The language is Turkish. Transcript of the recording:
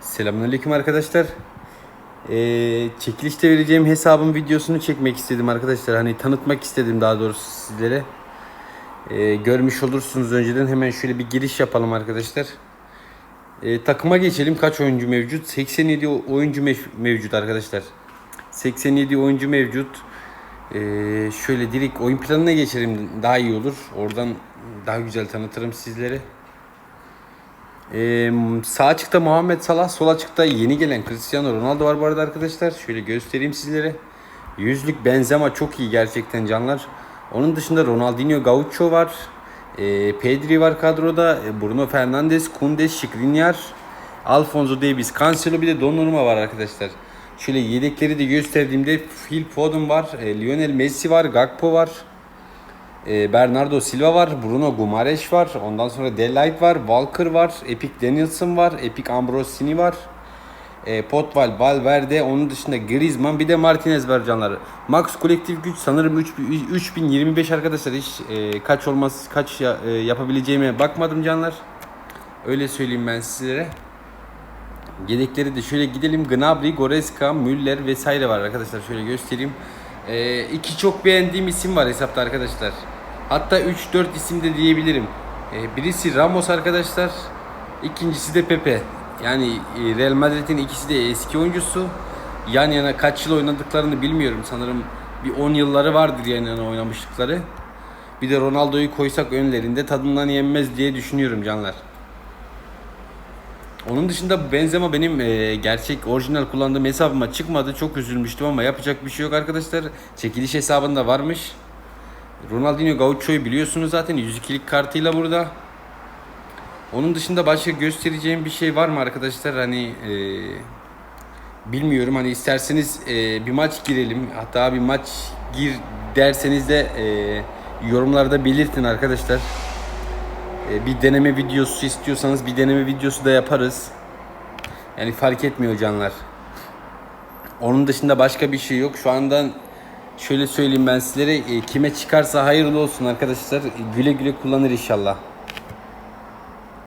Selamünaleyküm arkadaşlar. Ee, çekilişte vereceğim hesabın videosunu çekmek istedim arkadaşlar. Hani tanıtmak istedim daha doğrusu sizlere. Ee, görmüş olursunuz önceden. Hemen şöyle bir giriş yapalım arkadaşlar. Ee, takıma geçelim. Kaç oyuncu mevcut? 87 oyuncu mev- mevcut arkadaşlar. 87 oyuncu mevcut. Ee, şöyle direkt oyun planına geçelim. Daha iyi olur. Oradan daha güzel tanıtırım sizlere. Ee, sağ açıkta Muhammed Salah, sol açıkta yeni gelen Cristiano Ronaldo var bu arada arkadaşlar. Şöyle göstereyim sizlere. Yüzlük Benzema çok iyi gerçekten canlar. Onun dışında Ronaldinho Gaucho var. Ee, Pedri var kadroda. Ee, Bruno Fernandes, Koundé, Skriniar, Alfonso Davies, Cancelo bir de Donnarumma var arkadaşlar. Şöyle yedekleri de gösterdiğimde Phil Foden var, e, Lionel Messi var, Gakpo var. E, Bernardo Silva var, Bruno Gumares var, ondan sonra Delight var, Walker var, Epic Danielson var, Epic Ambrosini var. E, Potval, Valverde, onun dışında Griezmann bir de Martinez var canları. Max kolektif güç sanırım 3000 3025 arkadaşlar hiç e, kaç olmaz kaç ya- e, yapabileceğime bakmadım canlar. Öyle söyleyeyim ben sizlere. Yedekleri de şöyle gidelim. Gnabry, Goretzka, Müller vesaire var arkadaşlar. Şöyle göstereyim. Ee, iki çok beğendiğim isim var hesapta arkadaşlar. Hatta 3-4 isim de diyebilirim. Ee, birisi Ramos arkadaşlar. İkincisi de Pepe. Yani e, Real Madrid'in ikisi de eski oyuncusu. Yan yana kaç yıl oynadıklarını bilmiyorum. Sanırım bir 10 yılları vardır yan yana oynamışlıkları. Bir de Ronaldo'yu koysak önlerinde tadından yenmez diye düşünüyorum canlar. Onun dışında Benzema benim e, gerçek orijinal kullandığım hesabıma çıkmadı. Çok üzülmüştüm ama yapacak bir şey yok arkadaşlar. Çekiliş hesabında varmış. Ronaldinho Gaucho'yu biliyorsunuz zaten 102'lik kartıyla burada. Onun dışında başka göstereceğim bir şey var mı arkadaşlar? Hani e, bilmiyorum hani isterseniz e, bir maç girelim. Hatta bir maç gir derseniz de e, yorumlarda belirtin arkadaşlar. E, bir deneme videosu istiyorsanız bir deneme videosu da yaparız. Yani fark etmiyor canlar. Onun dışında başka bir şey yok. Şu andan şöyle söyleyeyim ben sizlere e, kime çıkarsa hayırlı olsun arkadaşlar. Güle güle kullanır inşallah.